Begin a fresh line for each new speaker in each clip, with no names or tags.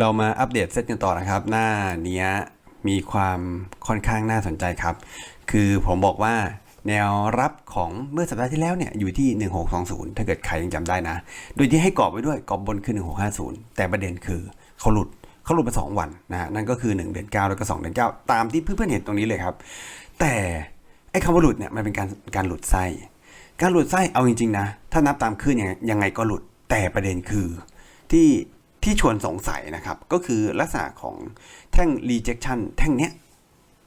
เรามาอัปเดตเซตกันต่อนะครับ หน้าเนี้ยมีความค่อนข้างน่าสนใจครับ คือผมบอกว่าแนวรับของเมื่อสัปดาห์ที่แล้วเนี่ยอยู่ที่ 1620 ถ้าเกิดใครยังจำได้นะ โดยที่ให้กรอบไว้ด้วยกรอบบนคือ 1650 แต่ประเด็นคือเขาหลุดเขาหลุดมา2วันนะฮะนั่นก็คือ 1 เดือน 9 แล้วก็ 2 เดือน 9 ตามที่เพื่อนๆเห็นตรงนี้เลยครับ แต่ไอ้คำว่าหลุดเนี่ยมันเป็นการการหลุดไส้ การหลุดไส้เอาจริงๆนะ ถ้านับตามขึ้นยังไงยังไงก็หลุดแต่ประเด็นคือที่ ที่ชวนสงสัยนะครับ ก็คือลักษณะของแท่ง rejection แท่งเนี้ย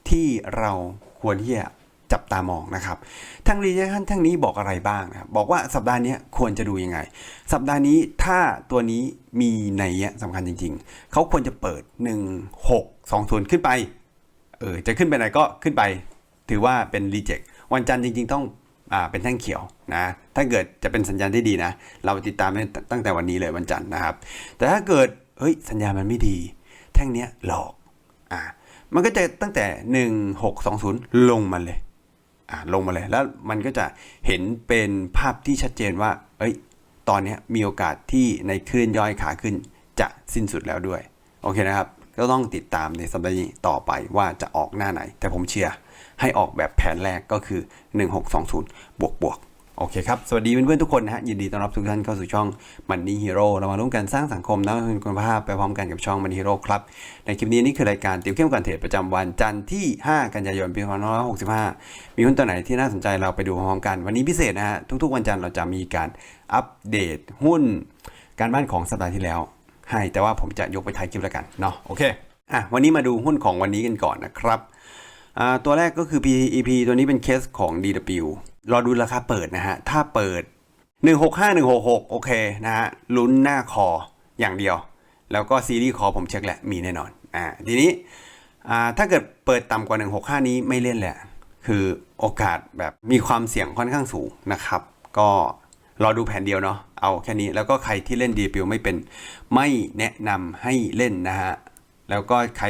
ที่เราควรที่จะจับตามองนะครับแท่ง rejection แท่งนี้บอกอะไรบ้างนะครับบอกว่าสัปดาห์นี้ควรจะดูยังไง สัปดาห์นี้ถ้าตัวนี้มีในยยสำคัญจริง ๆ เขาควรจะเปิด 1 6 2 0 ขึ้นไปเออจะขึ้นไปไหนก็ขึ้นไป ถือว่าเป็น reject วันจันทร์จริง ๆ ต้อง เป็นแท่งเขียวนะ ถ้าเกิดจะเป็นสัญญาณที่ดีนะ เราติดตามตั้งแต่วันนี้เลยวันจันทร์นะครับ แต่ถ้าเกิดเฮ้ยสัญญาณมันไม่ดี แท่งเนี้ยหลอกอ่ามันก็จะตั้งแต่ 1620 ลงมาเลยอ่าลงมาเลยแล้วมันก็จะเห็นเป็นภาพที่ชัดเจนว่าเอ้ยตอนนี้มีโอกาสที่ในคลื่นย่อยขาขึ้นจะสิ้นสุดแล้วด้วย โอเคนะครับ ก็ต้องติดตามในสัปดาห์นี้ต่อไปว่าจะออกหน้าไหน แต่ผมเชียร์ ให้ออกแบบแผนแรกก็คือ 1620 บวกบวกโอเคครับ สวัสดีเพื่อนๆทุกคนนะฮะ ยินดีต้อนรับทุกท่านเข้าสู่ช่อง Money Hero เรามาร่วมกันสร้างสังคมและคุณคุณภาพไปพร้อมกันกับช่อง Money Hero ครับ ในคลิปนี้นี่คือรายการติวเข้มก่อนเทรดประจำวันจันทร์ที่ 5 กันยายนปี2565 มีหุ้นตัวไหนที่น่าสนใจเราไปดูพร้อมกัน วันนี้พิเศษนะฮะ ทุกๆวันจันทร์เราจะมีการอัปเดตหุ้น การบ้านของสัปดาห์ที่แล้ว ให้แต่ว่าผมจะยกไปท้ายคลิปแล้วกันเนาะ โอเค อะ วันนี้มาดูหุ้นของวันนี้กันก่อนนะครับ ตัวแรกก็คือ PEP ตัวนี้เป็นเคสของ DW รอดูราคาเปิดนะฮะ ถ้าเปิด 165 166 โอเคนะฮะ ลุ้นหน้าคออย่างเดียว แล้วก็ซีรีส์คอผมเช็คแหละ มีแน่นอน อ่า ทีนี้ อ่า ถ้าเกิดเปิดต่ำกว่า 165 นี้ไม่เล่นแหละ คือโอกาสแบบมีความเสี่ยงค่อนข้างสูงนะครับ ก็รอดูแผนเดียวเนาะ เอาแค่นี้ แล้วก็ใครที่เล่น DW ไม่เป็น ไม่แนะนำให้เล่นนะฮะ แล้วก็ใคร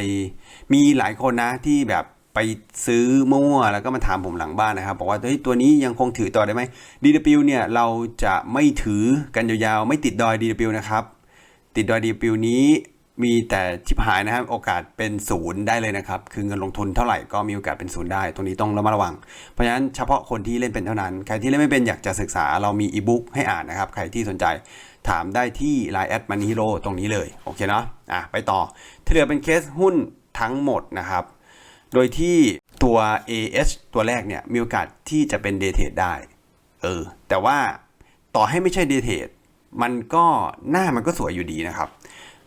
มีหลายคนนะที่แบบ ไปซื้อมั่วแล้วก็มาถามผมหลังบ้านนะครับ บอกว่าเฮ้ยตัวนี้ยังคงถือต่อได้ไหม DW เนี่ยเราจะไม่ถือกันยาวๆ ไม่ติดดอย DW นะครับ ติดดอย DW นี้มีแต่ชิบหายนะครับโอกาสเป็นศูนย์ได้เลยนะครับ คือเงินลงทุนเท่าไหร่ก็มีโอกาสเป็นศูนย์ได้ ตรงนี้ต้องระมัดระวัง เพราะฉะนั้นเฉพาะคนที่เล่นเป็นเท่านั้น ใครที่เล่นไม่เป็นอยากจะศึกษาเรามีอีบุ๊กให้อ่านนะครับ ใครที่สนใจถามได้ที่ Line แอดมันฮีโร่ตรงนี้เลย โอเคเนาะอะไปต่อที่เหลือเป็นเคสหุ้นทั้งหมดนะครับ โดยที่ตัว AH ตัวแรกเนี่ยมีโอกาสที่จะเป็น day trade ได้เออแต่ว่าต่อให้ไม่ใช่ day trade มันก็หน้ามันก็สวยอยู่ดีนะครับ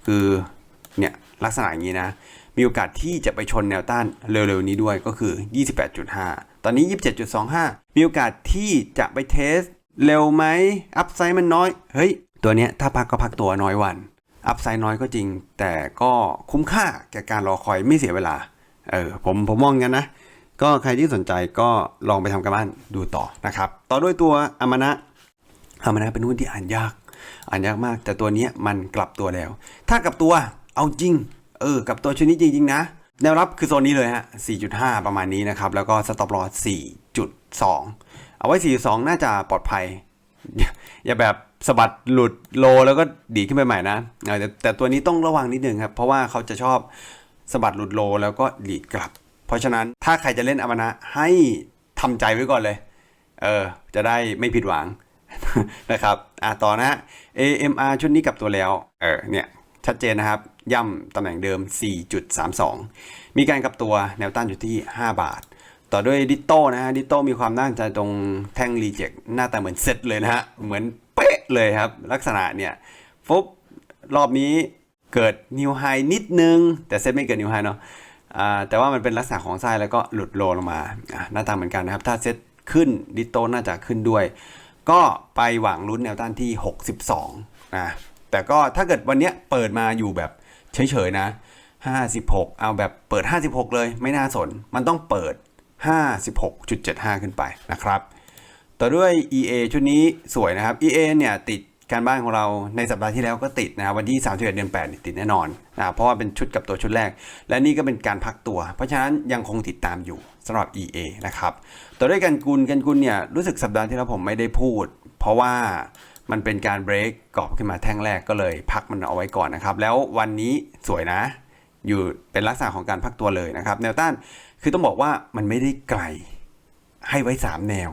คือเนี่ยลักษณะอย่างนี้นะ มีโอกาสที่จะไปชนแนวต้านเร็วๆนี้ด้วยก็คือ 28.5 ตอนนี้ 27.25 มีโอกาสที่จะไปเทสเร็วไหมอัพไซด์มันน้อย เฮ้ย ตัวเนี้ยถ้าพักก็พักตัวน้อยวัน อัพไซด์น้อยก็จริง แต่ก็คุ้มค่าแก่การรอคอยไม่เสียเวลา เออผมผมมองกันนะ ก็ใครที่สนใจก็ลองไปทำกันบ้านดูต่อนะครับ ต่อด้วยตัวอมนะอมนะเป็นหุ้นที่อ่านยาก อ่านยากมาก แต่ตัวนี้มันกลับตัวแล้ว ถ้ากลับตัวเอาจริง เออ กับตัวชุดนี้จริงๆนะ แนวรับคือโซนนี้เลยฮะ 4.5 ประมาณนี้นะครับ แล้วก็สต็อปลอส4.2 เอาไว้ 4.2 น่าจะปลอดภัย อย่าแบบสะบัดหลุดโลแล้วก็ดีขึ้นไปใหม่นะแต่แต่ตัวนี้ต้องระวังนิดนึงครับ เพราะว่าเขาจะชอบ สะบัดหลุดโลแล้วก็ดีดกลับ เพราะฉะนั้นถ้าใครจะเล่นอมนะให้ทำใจไว้ก่อนเลย เออ จะได้ไม่ผิดหวังนะครับอะต่อนะฮะ AMR ชุดนี้กลับตัวแล้ว เออ เนี่ย ชัดเจนนะครับ ย่ำตำแหน่งเดิม 4.32 มีการกลับตัวแนวต้านอยู่ที่ 5 บาท ต่อด้วยดิโต้นะฮะ ดิโต้มีความน่าสนใจตรงแท่งรีเจ็คหน้าตาเหมือนเซตเลยนะฮะ เหมือนเป๊ะเลยครับ ลักษณะเนี่ยฟุบรอบนี้ เกิดนิวไฮนิดนึง แต่เซตไม่เกิดนิวไฮเนาะแต่ว่ามันเป็นลักษณะของไส้แล้วก็หลุดโลลงมาหน้าตาเหมือนกันนะครับ ถ้าเซตขึ้นดิโต้น่าจะขึ้นด้วย ก็ไปหวังลุ้นแนวต้านที่ 62นะแต่ก็ถ้าเกิดวันนี้เปิดมาอยู่แบบเฉยๆนะ 56 เอาแบบเปิด 56 เลยไม่น่าสน มันต้องเปิด 56.75 ขึ้นไปนะครับ ต่อด้วย EA ชุดนี้สวยนะครับ EA เนี่ยติด การบ้านของเราในสัปดาห์ที่แล้วก็ติดนะครับวันที่31เดือน8เนี่ยติดแน่นอนนะเพราะว่าเป็นชุดกับตัวชุดแรก และนี่ก็เป็นการพักตัว เพราะฉะนั้นยังคงติดตามอยู่สำหรับ EA นะครับต่อด้วยกันกุลกันกุลเนี่ยรู้สึกสัปดาห์ที่แล้วผมไม่ได้พูด เพราะว่ามันเป็นการเบรกกรอบขึ้นมาแท่งแรกก็เลย พักมันเอาไว้ก่อนนะครับ แล้ววันนี้สวยนะ อยู่เป็นลักษณะของการพักตัวเลยนะครับ แนวต้านคือต้องบอกว่ามันไม่ได้ไกลให้ไว้ 3 แนว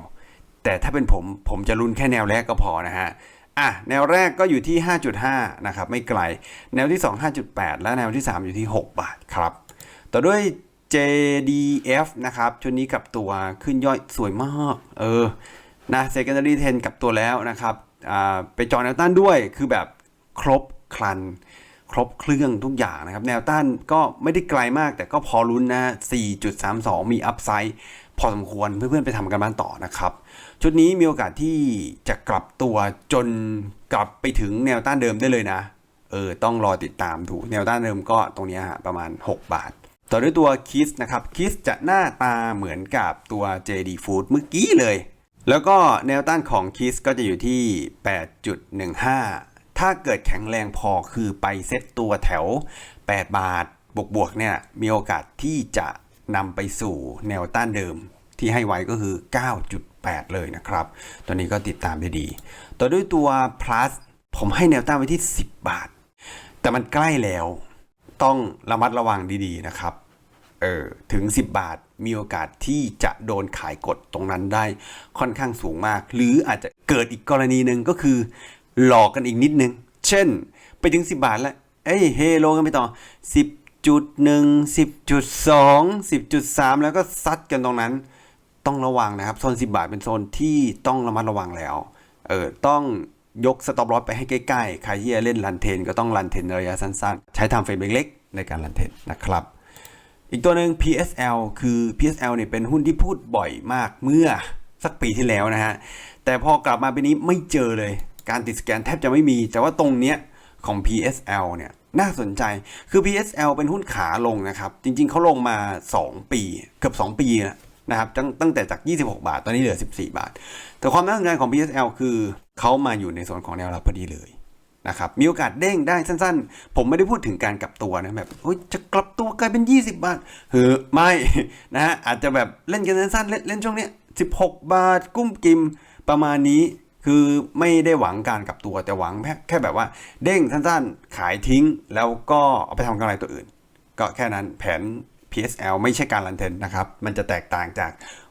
แต่ถ้าเป็นผมผมจะลุ้นแค่แนวแรกก็พอนะฮะ อะแนวแรกก็อยู่ที่ 5.5 นะครับ ไม่ไกล แนวที่ 2 5.8 และแนวที่ 3 อยู่ที่ 6 บาทครับ ต่อด้วย JDF นะครับ ชุดนี้กลับตัวขึ้นย่อยสวยมาก เออ นะ secondary 10กลับตัวแล้วนะครับอ่าไปจอแนวต้านด้วย คือแบบครบครัน ครบเครื่องทุกอย่างนะครับ แนวต้านก็ไม่ได้ไกลมาก แต่ก็พอลุ้นนะ 4.32 มีอัพไซด์พอสมควร เพื่อนๆไปทำกันบ้านต่อนะครับ ชุดนี้มีโอกาสที่จะกลับตัวจนกลับไปถึงแนวต้านเดิมได้เลยนะ เออ ต้องรอติดตามดูแนวต้านเดิมก็ตรงนี้ฮะประมาณ 6 บาท ต่อด้วยตัวคิสนะครับคิสจะหน้าตาเหมือนกับตัว JD Food เมื่อกี้เลย แล้วก็แนวต้านของคิสก็จะอยู่ที่ 8.15 ถ้าเกิดแข็งแรงพอคือไปเซตตัวแถว 8 บาท บวกๆเนี่ยมีโอกาสที่จะนำไปสู่แนวต้านเดิมที่ให้ไว้ก็คือ 9.8 เลยนะครับ ตัวนี้ก็ติดตามได้ดี ต่อด้วยตัว plus ผมให้แนวต้านไว้ที่ 10 บาท แต่มันใกล้แล้ว ต้องระมัดระวังดีๆนะครับ เออ ถึง 10 บาท มีโอกาสที่จะโดนขายกดตรงนั้นได้ค่อนข้างสูงมาก หรืออาจจะเกิดอีกกรณีหนึ่งก็คือ หลอกกันอีกนิดนึง เช่น ไปถึง 10 บาทแล้ว เอ้ย เฮโลกันไปต่อ 10.1 10.2 10.3 แล้วก็ซัดกันตรงนั้น ต้องระวังนะครับ โซน 10 บาทเป็นโซนที่ต้องระมัดระวังแล้ว เออ ต้องยกสต็อปลอสไปให้ใกล้ๆ ใครที่จะเล่นรันเทนก็ต้องรันเทนระยะสั้นๆ ใช้ทำเฟรมเล็กๆในการรันเทนนะครับ อีกตัวหนึ่ง PSL คือ PSL เนี่ยเป็นหุ้นที่พูดบ่อยมากเมื่อสักปีที่แล้วนะฮะ แต่พอกลับมาปีนี้ไม่เจอเลย การติดสแกนแทบจะไม่มี แต่ว่าตรงเนี้ยของ PSL เนี่ยน่าสนใจ คือ PSL เป็นหุ้นขาลงนะครับ จริงๆ เขาลงมา 2 ปี เกือบ 2 ปีนะ นะครับตั้งตั้งแต่จาก 26 บาท ตอนนี้เหลือ 14 บาท แต่ความน่าสนใจของ PSL คือเขามาอยู่ในโซนของแนวรับพอดีเลยนะครับมีโอกาสเด้งได้สั้นๆ ผมไม่ได้พูดถึงการกลับตัวนะแบบจะกลับตัวกลายเป็น 20 บาทเฮ้อไม่นะฮะอาจจะแบบเล่นกันสั้นๆเล่นเล่นช่วงเนี้ย16 บาทกุ้มกิมประมาณนี้คือไม่ได้หวังการกลับตัวแต่หวังแค่แบบว่า เด้งสั้นๆ ขายทิ้งแล้วก็เอาไปทำกำไรตัวอื่น ก็แค่นั้นแผน PSL ไม่ใช่การลันเทนนะครับ มันจะแตกต่างจาก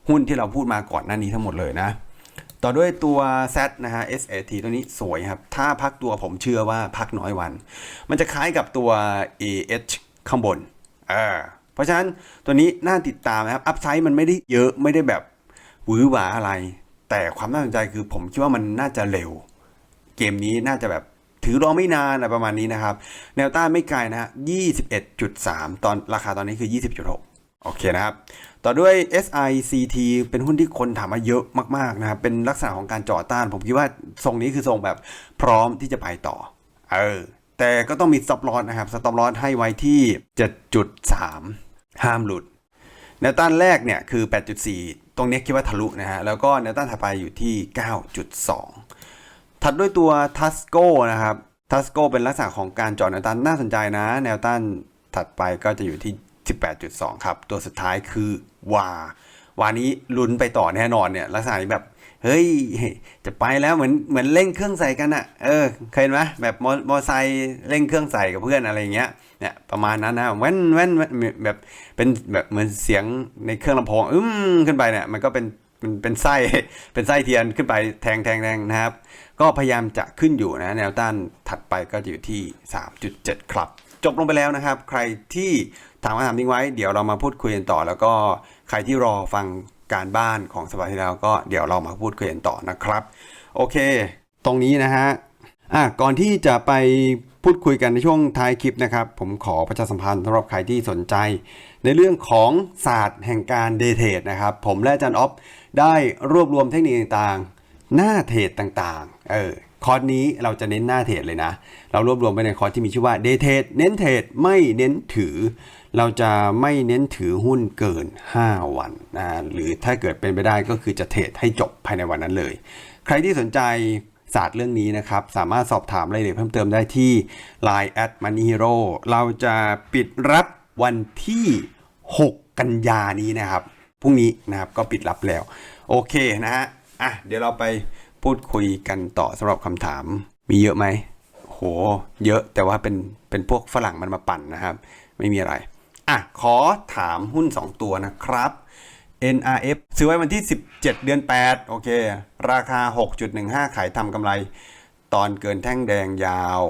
หุ้นที่เราพูดมาก่อนหน้านี้ทั้งหมดเลยนะ ต่อด้วยตัว Z นะฮะ SAT ตัวนี้สวยครับ ถ้าพักตัวผมเชื่อว่าพักน้อยวัน มันจะคล้ายกับตัว AH ข้างบนเออเพราะฉะนั้นตัวนี้น่าติดตามนะครับ อัพไซด์มันไม่ได้เยอะไม่ได้แบบหวือหวาอะไร แต่ความน่าสนใจคือผมคิดว่ามันน่าจะเร็ว เกมนี้น่าจะแบบ ถือรอไม่นานอะประมาณนี้นะครับ แนวต้านไม่ไกลนะฮะ21.3 ตอนราคาตอนนี้คือ 20.6 โอเคนะครับ ต่อด้วย SICT เป็นหุ้นที่คนถามมาเยอะมากๆนะครับ เป็นลักษณะของการจ่อต้าน ผมคิดว่าทรงนี้คือทรงแบบพร้อมที่จะไปต่อ เออ แต่ก็ต้องมี stop loss นะครับ stop loss ให้ไว้ที่ 7.3 ห้ามหลุด แนวต้านแรกเนี่ยคือ 8.4 ตรงนี้คิดว่าทะลุนะฮะ แล้วก็แนวต้านถัดไปอยู่ที่ 9.2 ถัดด้วยตัว Tasco นะครับ Tasco เป็นลักษณะของการจาะแนวต้านน่าสนใจนะ แนวต้านถัดไปก็จะอยู่ที่ 18.2 ครับ ตัวสุดท้ายคือวาวานี้ลุ้นไปต่อแน่นอนเนี่ยลักษณะนี้แบบเฮ้ย จะไปแล้วเหมือนเหมือนเร่งเครื่องใส่กันอะเออเคยเห็นไหมแบบมอมอไซค์เร่งเครื่องใส่กับเพื่อนอะไรเงี้ยเนี่ยประมาณนั้นนะแว่นแว่นแว่นแบบเป็นแบบเหมือนเสียงในเครื่องลำโพงอึ้มขึ้นไปเนี่ยมันก็เป็นเป็นเป็นไส้เป็นไส้เทียนขึ้นไปแทงแทงแทงนะครับ ก็พยายามจะขึ้นอยู่นะแนวต้านถัดไปก็จะอยู่ที่ 3.7 ครับ จบลงไปแล้วนะครับ ใครที่ถามคำถามทิ้งไว้ เดี๋ยวเรามาพูดคุยกันต่อ แล้วก็ใครที่รอฟังการบ้านของสัปดาห์ที่แล้วก็เดี๋ยวเรามาพูดคุยกันต่อนะครับ โอเค ตรงนี้นะฮะอะก่อนที่จะไปพูดคุยกันในช่วงท้ายคลิปนะครับ ผมขอประชาสัมพันธ์สำหรับใครที่สนใจ ในเรื่องของศาสตร์แห่งการเดเทดนะครับ ผมและอาจารย์ออฟได้รวบรวมเทคนิคต่างๆ หน้าเทรดต่างๆ เออคอร์สนี้เราจะเน้นหน้าเทรดเลยนะ เรารวบรวมไปในคอร์สที่มีชื่อว่า Day Trade เน้นเทรดไม่เน้นถือ เราจะไม่เน้นถือหุ้นเกิน 5 วันนะหรือถ้าเกิดเป็นไปได้ก็คือจะเทรดให้จบภายในวันนั้นเลย ใครที่สนใจศาสตร์เรื่องนี้นะครับ สามารถสอบถามรายละเอียดเพิ่มเติมได้ที่ Line at Money Hero เราจะปิดรับวันที่ 6 กันยานี้นะครับพรุ่งนี้นะครับก็ปิดรับแล้ว โอเคนะฮะอะเดี๋ยวเราไป พูดคุยกันต่อสำหรับคำถาม มีเยอะไหมโห เยอะแต่ว่าเป็นเป็นพวกฝรั่งมันมาปั่นนะครับ ไม่มีอะไร อะ ขอถามหุ้น 2 ตัวนะครับ NRF ซื้อไว้วันที่ 17 เดือน 8 โอเค ราคา 6.15 ขายทำกำไร ตอนเกินแท่งแดงยาว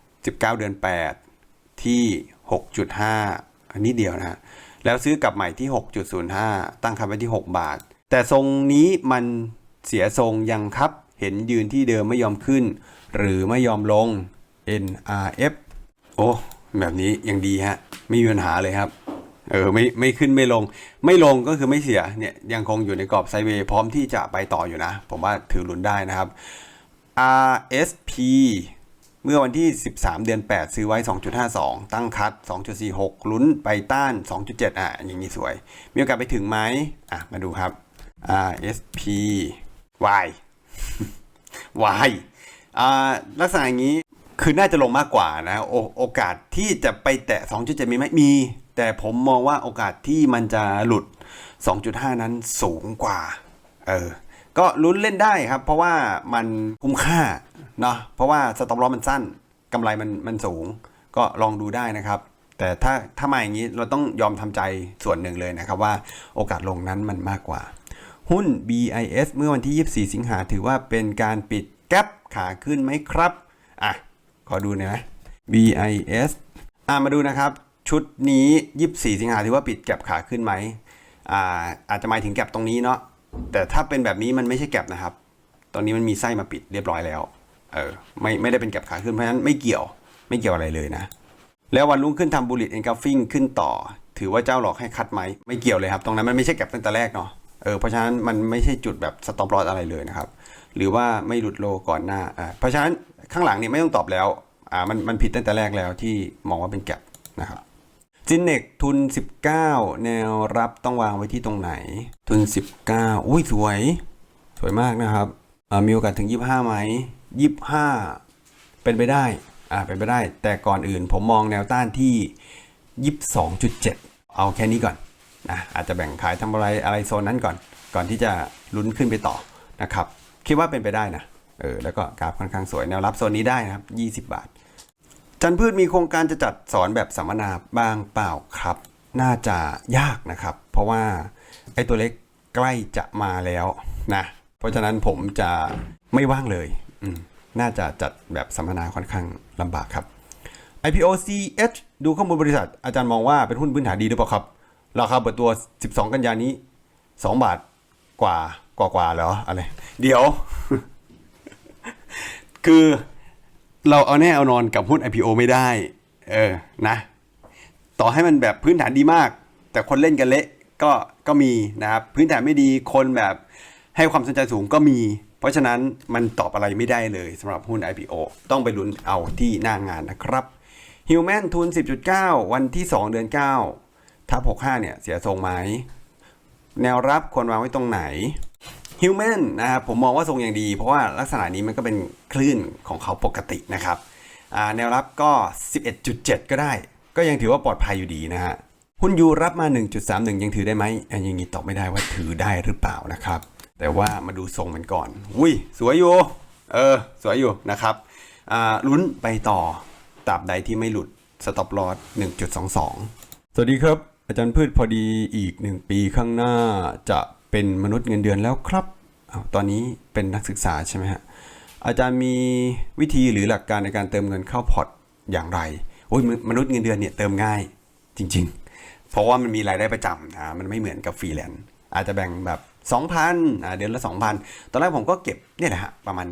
19 เดือน 8 ที่ 6.5 อันนี้เดียวนะฮะแล้วซื้อกลับใหม่ที่ 6.05 ตั้งคำไว้ที่ 6 บาท แต่ทรงนี้มัน เสียทรงยังครับ เห็นยืนที่เดิมไม่ยอมขึ้น หรือไม่ยอมลง NRF โอ้ แบบนี้ยังดีฮะ ไม่มีปัญหาเลยครับ เออ ไม่ไม่ขึ้นไม่ลง ไม่ลงก็คือไม่เสีย เนี่ยยังคงอยู่ในกรอบไซเวย์พร้อมที่จะไปต่ออยู่นะ ผมว่าถือลุ้นได้นะครับ RSP เมื่อวันที่ 13 เดือน 8 ซื้อไว้ 2.52 ตั้งคัด 2.46 ลุ้นไปต้าน 2.7 อะ อย่างนี้สวย มีโอกาสไปถึงไหมอะ มาดูครับ RSP Y Y อ่าลักษณะอย่างนี้คือน่าจะลงมากกว่านะโอโอกาสที่จะไปแตะ 2.7 มีไหมมี แต่ผมมองว่าโอกาสที่มันจะหลุด 2.5 นั้นสูงกว่า เออ ก็ลุ้นเล่นได้ครับ เพราะว่ามันคุ้มค่าเนาะเพราะว่าสต็อปลอมันสั้นกำไรมันมันสูง ก็ลองดูได้นะครับ แต่ถ้าถ้ามาอย่างนี้เราต้องยอมทำใจส่วนหนึ่งเลยนะครับว่าโอกาสลงนั้นมันมากกว่า หุ้น BIS เมื่อวันที่ 24 สิงหาถือว่าเป็นการปิดแกลบขาขึ้นไหมครับ อะ ขอดูนะ BIS อะมาดูนะครับ ชุดนี้ 24 สิงหาถือว่าปิดแกลบขาขึ้นไหมอ่าอาจจะหมายถึงแกลบตรงนี้เนาะ แต่ถ้าเป็นแบบนี้มันไม่ใช่แกลบนะครับ ตอนนี้มันมีไส้มาปิดเรียบร้อยแล้ว เออ ไม่ไม่ได้เป็นแกลบขาขึ้นเพราะฉะนั้นไม่เกี่ยว ไม่เกี่ยวอะไรเลยนะ แล้ววันรุ่งขึ้นทำบูล l ิ t เอนกาฟิงขึ้นต่อ ถือว่าเจ้าหลอกให้คัดไหม ไม่เกี่ยวเลยครับ ตรงนั้นมันไม่ใช่แก็บตั้งแต่แรกเนาะ เออเพราะฉะนั้นมันไม่ใช่จุดแบบสต็อปลอสอะไรเลยนะครับ หรือว่าไม่หลุดโลก่อนหน้าอ่าเพราะฉะนั้นข้างหลังเนี่ยไม่ต้องตอบแล้วอ่ามันมันผิดตั้งแต่แรกแล้วที่มองว่าเป็นแก็บนะครับจินเนกทุน 19 แนวรับต้องวางไว้ที่ตรงไหน ทุน 19 อุ้ยสวย สวยมากนะครับอ่ามีโอกาสถึง 25ไหม25 เป็นไปได้อ่าเป็นไปได้ แต่ก่อนอื่นผมมองแนวต้านที่ 22.7 เอาแค่นี้ก่อน นะอาจจะแบ่งขายทำอะไรอะไรโซนนั้นก่อน ก่อนที่จะลุ้นขึ้นไปต่อนะครับ คิดว่าเป็นไปได้นะเออแล้วก็กราฟค่อนข้างสวยแนวรับโซนนี้ได้นะครับ 20 บาท จันพืชมีโครงการจะจัดสอนแบบสัมมนาบ้างเปล่าครับ น่าจะยากนะครับ เพราะว่าไอ้ตัวเล็กใกล้จะมาแล้วนะเพราะฉะนั้นผมจะไม่ว่างเลยอืมน่าจะจัดแบบสัมมนาค่อนข้างลำบากครับ IPO CH ดูข้อมูลบริษัทอาจารย์มองว่าเป็นหุ้นพื้นฐานดีหรือเปล่าครับ ราคาเปิดตัว 12 กันยานี้ 2 บาทกว่ากว่ากว่าเหรออะไร เดี๋ยว คือเราเอาแน่เอานอนกับหุ้น IPO ไม่ได้ เออนะ ต่อให้มันแบบพื้นฐานดีมาก แต่คนเล่นกันเละก็ก็มีนะครับ พื้นฐานไม่ดีคนแบบให้ความสนใจสูงก็มี เพราะฉะนั้นมันตอบอะไรไม่ได้เลยสำหรับหุ้น IPO ต้องไปลุ้นเอาที่หน้างานนะครับฮิวแมนทุน 10.9 วันที่ 2 เดือน 9 ทับ65 เนี่ย เสียทรงไหม แนวรับควรวางไว้ตรงไหนฮิวแมนนะครับผมมองว่าทรงอย่างดี เพราะว่าลักษณะนี้มันก็เป็นคลื่นของเขาปกตินะครับแนวรับก็ 11.7 ก็ได้ ก็ยังถือว่าปลอดภัยอยู่ดีนะฮะหุ้นยูรับมา 1.31 ยังถือได้ไหมอันอย่างนี้ตอบไม่ได้ว่าถือได้หรือเปล่านะครับ แต่ว่ามาดูทรงมันก่อน อุ้ย สวยอยู่ เออ สวยอยู่นะครับอ่าลุ้นไปต่อตราบใดที่ไม่หลุด stop loss 1.22 สวัสดีครับ อาจารย์พืชพอดีอีกหนึ่งปีข้างหน้าจะเป็นมนุษย์เงินเดือนแล้วครับอ้าตอนนี้เป็นนักศึกษาใช่ไหมฮะ อาจารย์มีวิธีหรือหลักการในการเติมเงินเข้าพอร์ตอย่างไร โอ้ยมมนุษย์เงินเดือนเนี่ยเติมง่ายจริง ๆ เพราะว่ามันมีรายได้ประจำนะมันไม่เหมือนกับฟรีแลนซ์อาจจะแบ่งแบบ 2,000อ่าเดือนละ 2,000 ตอนแรกผมก็เก็บเนี่ยแหละฮะประมาณ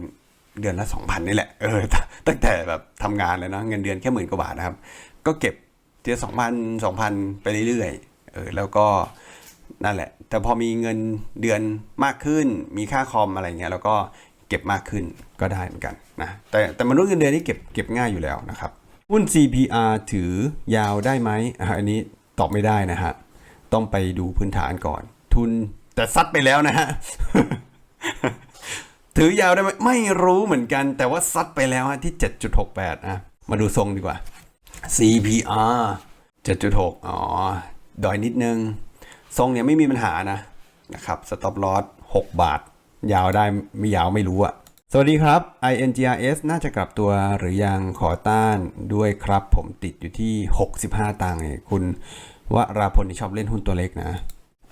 เดือนละ 2,000 นี่แหละ เออตตั้งแต่แบบทำงานเลยเนาะเงินเดือนแค่หมื่นกว่าบาทนะครับ ก็เก็บ เดือน2,000 2,000ไปเรื่อยๆเออแล้วก็นั่นแหละ แต่พอมีเงินเดือนมากขึ้น มีค่าคอมอะไรเงี้ยแล้วก็เก็บมากขึ้นก็ได้เหมือนกันนะแต่แต่มนุษย์เงินเดือนนี่เก็บเก็บง่ายอยู่แล้วนะครับหุ้น CPR ถือยาวได้ไหมอันนี้ตอบไม่ได้นะฮะต้องไปดูพื้นฐานก่อน ทุนแต่ซัดไปแล้วนะฮะถือยาวได้ไหมไม่รู้เหมือนกัน แต่ว่าซัดไปแล้วที่ 7.68อะมาดูทรงดีกว่า CPR 7.6 อ๋อ ดอยนิดนึง ทรงเนี่ยไม่มีปัญหานะนะครับ stop loss 6บาท ยาวได้ไม่ยาวไม่รู้อะสวัสดีครับ INGRS น่าจะกลับตัวหรือยังขอต้านด้วยครับ ผมติดอยู่ที่ 65 ตังค์คุณวราพลที่ชอบเล่นหุ้นตัวเล็กนะ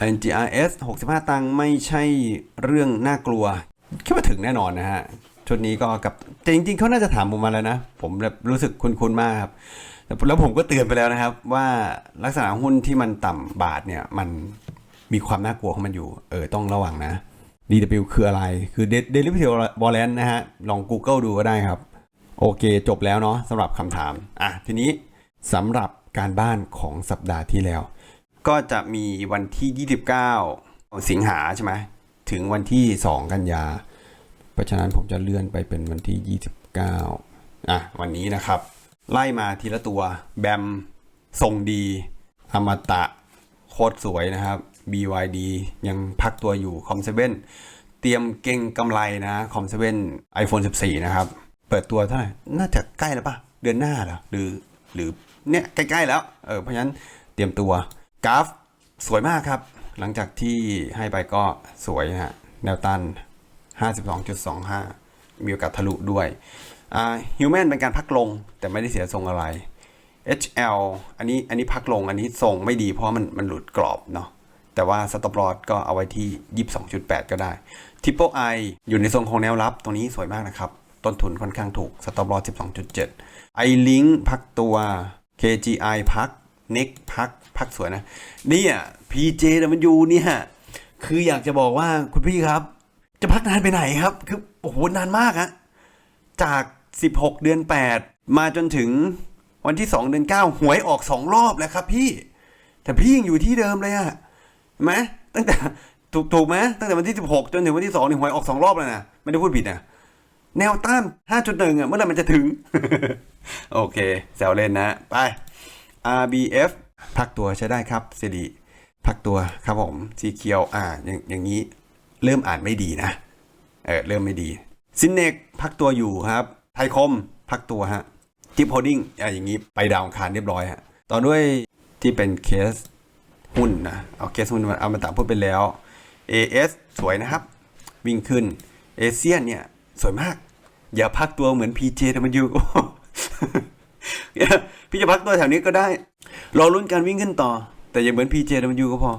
INGRS 65 ตังค์ไม่ใช่เรื่องน่ากลัวคิดว่าถึงแน่นอนนะฮะชุดนี้ก็กับแต่จริงๆเขาน่าจะถามผมมาแล้วนะ ผมแบบรู้สึกคุ้นๆมากครับ แล้วผมก็เตือนไปแล้วนะครับ ว่าลักษณะหุ้นที่มันต่ำบาทเนี่ยมันมีความน่ากลัวของมันอยู่ เออต้องระวังนะ DW คืออะไรคือ Derivative Warrant นะฮะ ลอง Google ดูก็ได้ครับ โอเคจบแล้วเนาะสำหรับคำถาม อะ ทีนี้สำหรับการบ้านของสัปดาห์ที่แล้ว ก็จะมีวันที่ 29 สิงหาใช่ไหมถึงวันที่ 2 กันยา เพราะฉะนั้นผมจะเลื่อนไปเป็นวันที่ 29 อะ วันนี้นะครับ ไล่มาทีละตัว แบมทรงดี อมตะ โคตรสวยนะครับ BYD ยังพักตัวอยู่คอมเซเว่นเตรียมเก่งกำไรนะคอมเซเว่น iPhone 14 นะครับ เปิดตัวเท่าไหร่ น่าจะใกล้แล้วปะเดือนหน้าหรอหรือหรือเนี่ยใกล้ๆแล้วเออเพราะฉะนั้นเตรียมตัวกราฟสวยมากครับ หลังจากที่ให้ไปก็สวยนะฮะแนวต้าน52.25 มีโอกาสทะลุด้วย ฮิวแมนเป็นการพักลงแต่ไม่ได้เสียทรงอะไร HL อันนี้อันนี้พักลงอันนี้ทรงไม่ดีเพราะมันมันหลุดกรอบเนาะแต่ว่าสต็อปลอสก็เอาไว้ที่ 22.8 ก็ได้ Triple I อยู่ในทรงของแนวรับตรงนี้สวยมากนะครับ ต้นทุนค่อนข้างถูกสต็อปลอส12.7 iLink พักตัว KGI พัก Next พักพักสวยนะเนี่ย PJW เนี่ยคืออยากจะบอกว่าคุณพี่ครับ จะพักนานไปไหนครับ คือโอ้โหนานมากอะจาก 16 เดือน 8 มาจนถึงวันที่ 2 เดือน 9 หวยออก 2 รอบแล้วครับพี่ แต่พี่ยังอยู่ที่เดิมเลยอะเห็นไหมตั้งแต่ถูกถูกไหมตั้งแต่วันที่ 16 จนถึงวันที่2นี่หวยออก 2 รอบแล้วนะไม่ได้พูดผิดนะแนวต้าน 5.1อะเมื่อไหร่มันจะถึง โอเคแซวเล่นนะ ไป RBF พักตัวใช้ได้ครับเซดีพักตัวครับผมสีเขียวอ่าอย่างอย่างนี้ เริ่มอ่านไม่ดีนะ เออเริ่มไม่ดีซินเนกพักตัวอยู่ครับ ไทยคมพักตัวฮะทิปโฮดดิ้งอ่าอย่างนี้ไปดาวอังคารเรียบร้อยฮะต่อด้วยที่เป็นเคสหุ้นนะเอาเคสหุ้นมาเอามาตามพูดไปแล้ว AS สวยนะครับ วิ่งขึ้นเอเชียนเนี่ย สวยมาก อย่าพักตัวเหมือน PJ แต่มันอยู่พี่จะพักตัวแถวนี้ก็ได้ รอลุ้นการวิ่งขึ้นต่อ แต่อย่าเหมือน PJ แต่มันอยู่ก็พอ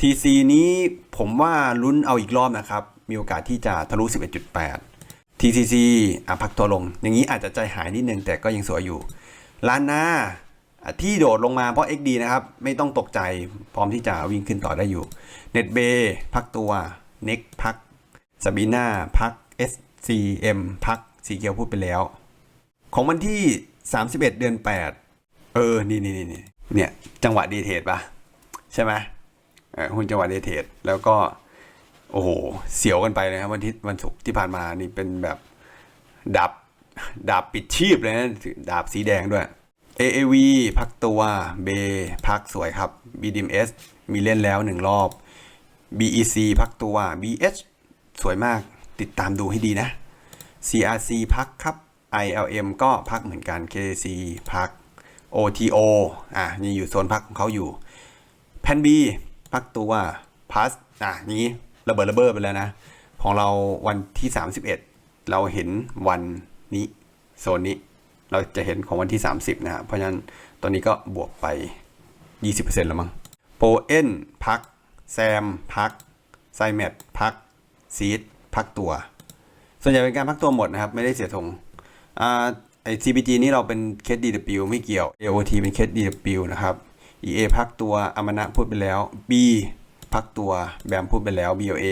TC นี้ผมว่าลุ้นเอาอีกรอบนะครับ มีโอกาสที่จะทะลุ 11.8 TCC อะพักตัวลง อย่างนี้อาจจะใจหายนิดนึงแต่ก็ยังสวยอยู่ลานนาที่โดดลงมาเพราะ XD นะครับ ไม่ต้องตกใจพร้อมที่จะวิ่งขึ้นต่อได้อยู่ NetB พักตัว Next พัก s a b i n a พัก SCM พักสีเขียวพูดไปแล้ว ของวันที่ 31 เดือน 8 เออ นี่นี่นี่เนี่ย จังหวะดีเทรดปะใช่ไหมหุ้นจังหวะดีเทรดแล้วก็ โอ้โห เสียวกันไปเลยครับวันที่วันศุกร์ที่ผ่านมานี่เป็นแบบดาบดาบปิดชีพเลยนะดาบสีแดงด้วย AAV พักตัว เบ พักสวยครับ BDMs มีเล่นแล้วหนึ่งรอบ BEC พักตัว BH สวยมากติดตามดูให้ดีนะ CRC พักครับ ILM ก็พักเหมือนกัน KC พัก OTO อะนี่อยู่โซนพักของเขาอยู่ แพน B พักตัวพัสอะนี้ ระเบิดระเบ้อไปแล้วนะ ของเราวันที่ 31 เราเห็นวันนี้โซนนี้ เราจะเห็นของวันที่ 30 นะครับเพราะฉะนั้นตอนนี้ก็บวกไป 20%แล้วมั้งโปเอ็นพัก แซม พัก ไซแมทพัก ซีดพักตัว ส่วนใหญ่เป็นการพักตัวหมดนะครับ ไม่ได้เสียทงอ่าไอ CPG นี่เราเป็นเคส DW ไม่เกี่ยว AOT เป็นเคส DW นะครับ EA พักตัวอมนะพูดไปแล้ว B พักตัวแบมพูดไปแล้ว BOA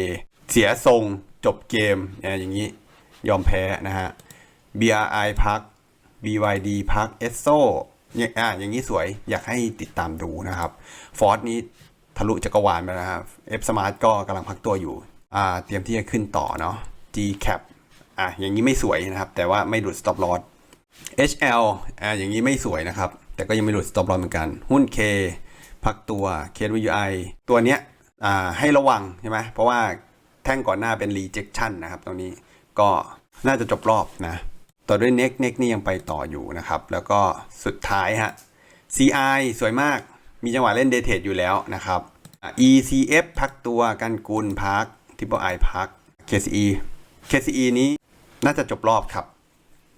เสียทรงจบเกมอย่างนี้ยอมแพ้นะฮะ BRI พัก BYD พัก ESSO เนี่ยอะอย่างนี้สวยอยากให้ติดตามดูนะครับฟอร์นี้ทะลุจักรวาลไปแล้วนะครับ F Smart ก็กำลังพักตัวอยู่อ่าเตรียมที่จะขึ้นต่อเนาะ G Cap อะอย่างนี้ไม่สวยนะครับ แต่ว่าไม่หลุด stop loss HL อ่าอย่างนี้ไม่สวยนะครับ แต่ก็ยังไม่หลุด stop loss เหมือนกัน หุ้น K พักตัว KWI ตัวเนี้ย ให้ระวังใช่ไหมเพราะว่าแท่งก่อนหน้าเป็น rejection นะครับ ตรงนี้ก็น่าจะจบรอบนะ ต่อด้วย neck neck นี่ยังไปต่ออยู่นะครับ แล้วก็สุดท้ายฮะ CI สวยมากมีจังหวะเล่น day trade อยู่แล้วนะครับอะ ECF พักตัวกันกุลพัก Triple I พัก KCE KCE นี้น่าจะจบรอบครับ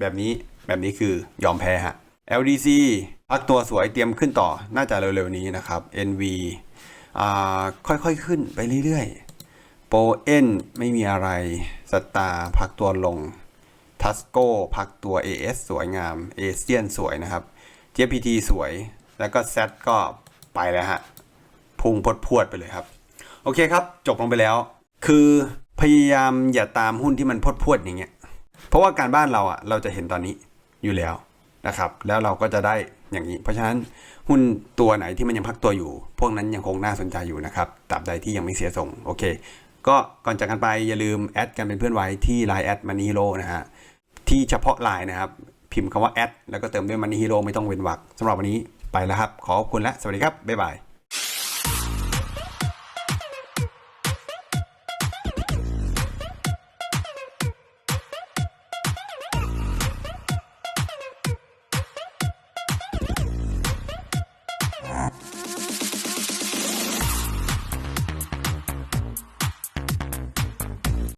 แบบนี้แบบนี้คือยอมแพ้ฮะ LDC พักตัวสวยเตรียมขึ้นต่อน่าจะเร็วๆนี้นะครับ NV ค่อยๆขึ้นไปเรื่อยๆ โปเอ็นไม่มีอะไร สตาร์พักตัวลง ทัสโก้พักตัว AS สวยงาม เอเชียนสวยนะครับ JPT สวย แล้วก็ Z ก็ไปแล้วฮะ พุ่งพดพวดไปเลยครับ โอเคครับ จบลงไปแล้ว คือพยายามอย่าตามหุ้นที่มันพดพวดอย่างเงี้ย เพราะว่าการบ้านเราอะเราจะเห็นตอนนี้อยู่แล้ว นะครับแล้วเราก็จะได้อย่างนี้ เพราะฉะนั้นหุ้นตัวไหนที่มันยังพักตัวอยู่ พวกนั้นยังคงน่าสนใจอยู่นะครับตราบใดที่ยังไม่เสียส่งโอเค ก็ก่อนจากกันไปอย่าลืมแอดกันเป็นเพื่อนไว้ที่ Line แอดมันนี่โ o นะฮะที่เฉพาะ Line นะครับ พิมพ์คำว่าแอดแล้วก็เติมด้วยมันนี่โ o ไม่ต้องเว้นวรรคสำหรับวันนี้ไปแล้วครับ ขอบคุณและสวัสดีครับบ๊ายบาย